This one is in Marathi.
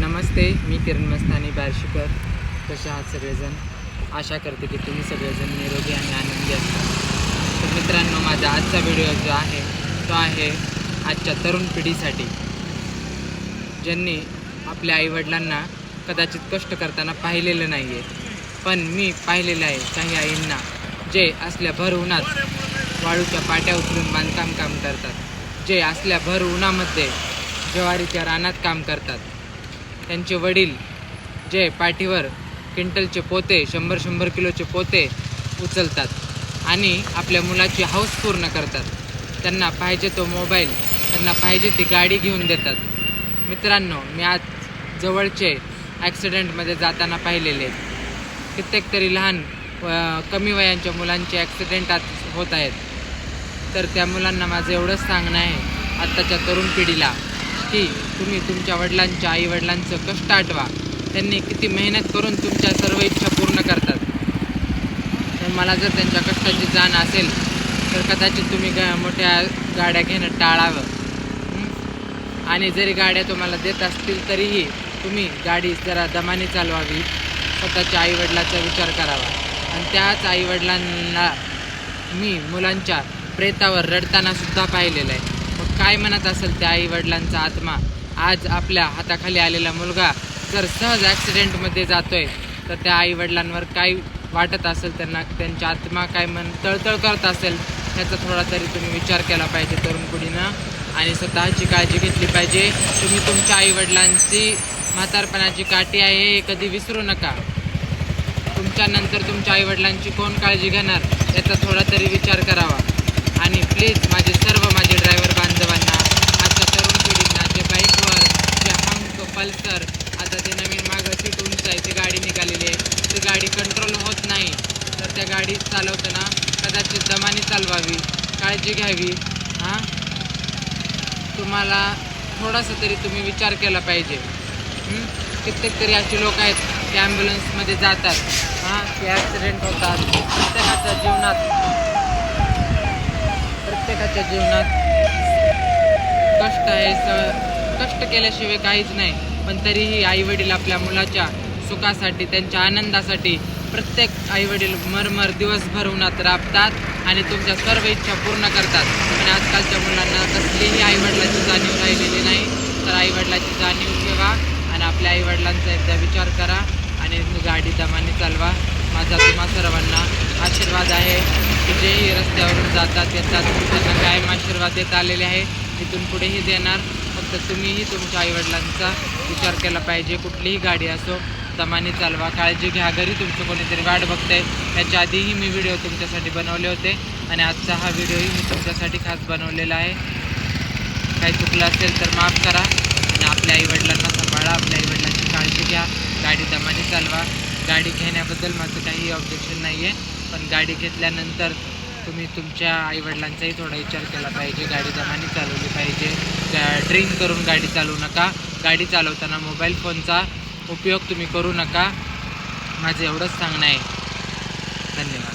नमस्ते मी किरण मस्तानी बारशीकर. कसे आहात सगळेजण? आशा करते की तुम्ही सगळेजण निरोगी आणि आनंदी असता. तर मित्रांनो माझा आजचा व्हिडिओ जो आहे तो आहे आजच्या तरुण पिढीसाठी. ज्यांनी आपल्या आईवडिलांना कदाचित कष्ट करताना पाहिलेलं नाही आहे पण मी पाहिलेलं आहे काही आईंना जे असल्या भर उन्हात वाळूच्या पाट्या उचलून बांधकाम काम करतात जे असल्या भर उन्हामध्ये ज्वारीच्या रानात काम करतात. त्यांचे वडील जे पाठीवर क्विंटलचे पोते शंभर शंभर किलोचे पोते उचलतात आणि आपल्या मुलाची हौस पूर्ण करतात. त्यांना पाहिजे तो मोबाईल त्यांना पाहिजे ती गाडी घेऊन देतात. मित्रांनो मी आज जवळचे ॲक्सिडेंटमध्ये जाताना पाहिलेले आहेत. कित्येक तरी लहान व कमी वयांच्या मुलांचे ॲक्सिडेंट आज होत आहेत. तर त्या मुलांना माझं एवढंच सांगणं आहे आत्ताच्या तरुण पिढीला. की तुम्ही तुमच्या वडिलांच्या आईवडिलांचं कष्ट आठवा त्यांनी किती मेहनत करून तुमच्या सर्व इच्छा पूर्ण करतात. तर मला जर त्यांच्या कष्टाची जाण असेल तर कदाचित तुम्ही गा मोठ्या गाड्या घेणं टाळावं. आणि जरी गाड्या तुम्हाला देत असतील तरीही तुम्ही गाडी जरा दमाने चालवावी. स्वतःच्या आईवडिलाचा विचार करावा. आणि त्याच आईवडिलांना मी मुलांच्या प्रेतावर रडताना सुद्धा पाहिलेलं आहे. काय म्हणत असेल त्या आईवडिलांचा आत्मा? आज आपल्या हाताखाली आलेला मुलगा जर सहज ॲक्सिडेंटमध्ये जातोय तर त्या आईवडिलांवर काय वाटत असेल त्यांना? त्यांच्या आत्मा काय मन तळतळ करत असेल? ह्याचा थोडा तरी तुम्ही विचार केला पाहिजे तरुण पिढीनं. आणि स्वतःची काळजी घेतली पाहिजे. तुम्ही तुमच्या आईवडिलांची म्हातारपणाची काठी आहे हे कधी विसरू नका. तुमच्यानंतर तुमच्या आईवडिलांची कोण काळजी घेणार याचा थोडा तरी विचार करावा. आणि प्लीज माझे ड्रायव्हर बांधवांना आजच्या तरुण पिढींना जे बाईकवर जे हंक पल्सर आता ते नवीन मागं सीट उंच आहे ती गाडी निघालेली आहे. ती गाडी कंट्रोल होत नाही. तर त्या गाडी चालवताना कदाचित दमाने चालवावी. काळजी घ्यावी. हां? तुम्हाला थोडासा तरी तुम्ही विचार केला पाहिजे. कित्येक तरी असे लोक आहेत ते ॲम्ब्युलन्समध्ये जातात. हां? ते ॲक्सिडेंट होतात. प्रत्येकाच्या जीवनात. प्रत्येकाच्या जीवनात कष्ट आहे. स कष्ट केल्याशिवाय काहीच नाही. पण तरीही आईवडील आपल्या मुलाच्या सुखासाठी त्यांच्या आनंदासाठी प्रत्येक आईवडील मरमर दिवसभर उन्हात राबतात आणि तुमच्या सर्व इच्छा पूर्ण करतात. आणि आजकालच्या मुलांना कसलीही आईवडिलाची जाणीव राहिलेली नाही. तर आईवडिलाची जाणीव ठेवा आणि आपल्या आईवडिलांचा एकदा विचार करा आणि गाडी दमाने चालवा. माझा तुम्हा सर्वांना आशीर्वाद आहे की जेही रस्त्यावरून जातात येतात त्यांना कायम आशीर्वाद देत आलेले आहे. इथून पुढेही देणार. तर तुम्हीही तुमच्या आईवडिलांचा विचार केला पाहिजे. कुठलीही गाडी असो जमाने चालवा काळजी घ्या. घरी तुमचं कोणीतरी वाट बघतंय याच्या आधीही मी व्हिडिओ तुमच्यासाठी बनवले होते आणि आजचा हा व्हिडिओही मी तुमच्यासाठी खास बनवलेला आहे. काही चुकलं असेल तर माफ करा आणि आपल्या आईवडिलांना सांभाळा. आपल्या आईवडिलांची काळजी घ्या. गाडी दमाने चालवा. गाडी घेण्याबद्दल माझं काही ऑब्जेक्शन नाही आहे पण गाडी घेतल्यानंतर तुम्ही तुमच्या आईवडिलांचाही थोडा विचार केला पाहिजे गाडी जमाने चालवली पाहिजे. ड्रिंक करून गाडी चालवू नका. गाडी चालवताना मोबाईल फोनचा उपयोग तुम्ही करू नका. माझं एवढंच सांगणं आहे. धन्यवाद.